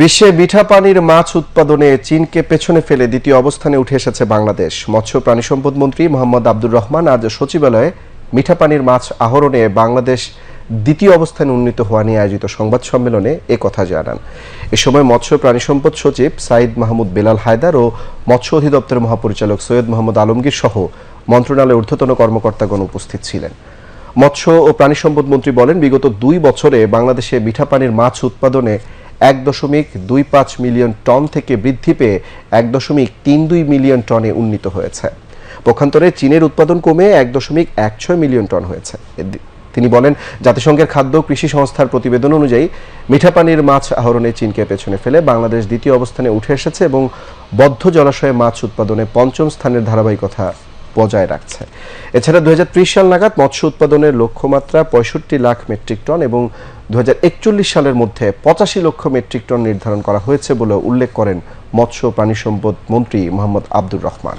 বিশ্বে মিঠা পানির মাছ উৎপাদনে চীনকে পেছনে ফেলে দ্বিতীয় অবস্থানে উঠে এসেছে বাংলাদেশ। মৎস্য প্রাণী সম্পদ মন্ত্রী মোহাম্মদ আব্দুর রহমান আজ সচিবালয়ে মিঠা পানির মাছ আহরণে বাংলাদেশ দ্বিতীয় অবস্থানে উন্নীত হওয়া নিয়ে আয়োজিত সংবাদ সম্মেলনে এ কথা জানান। এ সময় মৎস্য প্রাণী সম্পদ সচিব সাইদ মাহমুদ বেলাল হায়দার ও মৎস্য অধিদপ্তরের মহাপরিচালক সৈয়দ মোহাম্মদ আলমগীর সহ মন্ত্রণালয়ের ঊর্ধ্বতন কর্মকর্তাগণ উপস্থিত ছিলেন। মৎস্য ও প্রাণী সম্পদ মন্ত্রী বলেন, বিগত দুই বছরে বাংলাদেশে মিঠা পানির মাছ উৎপাদনে এক দশমিক দুই পাঁচ মিলিয়ন টন থেকে বৃদ্ধি পেয়ে এক দশমিক তিন দুই মিলিয়ন টনে উন্নীত হয়েছে। পক্ষান্তরে চীনের উৎপাদন কমে এক দশমিক এক ছয় মিলিয়ন টন হয়েছে। তিনি বলেন, জাতিসংঘের খাদ্য কৃষি সংস্থার প্রতিবেদন অনুযায়ী মিঠা পানির মাছ আহরণে চীনকে পেছনে ফেলে বাংলাদেশ দ্বিতীয় অবস্থানে উঠে এসেছে এবং বদ্ধ জলাশয়ে মাছ উৎপাদনে পঞ্চম স্থানের ধারাবাহিকতা বজায় রাখছে। এছাড়া দুই হাজার ত্রিশ সাল নাগাদ মৎস্য উৎপাদনের লক্ষ্যমাত্রা পঁয়ষট্টি লাখ মেট্রিক টন এবং দু হাজার একচল্লিশ সালের মধ্যে পঁচাশি লক্ষ মেট্রিক টন নির্ধারণ করা হয়েছে বলে উল্লেখ করেন মৎস্য প্রাণী সম্পদ মন্ত্রী মোহাম্মদ আব্দুর রহমান।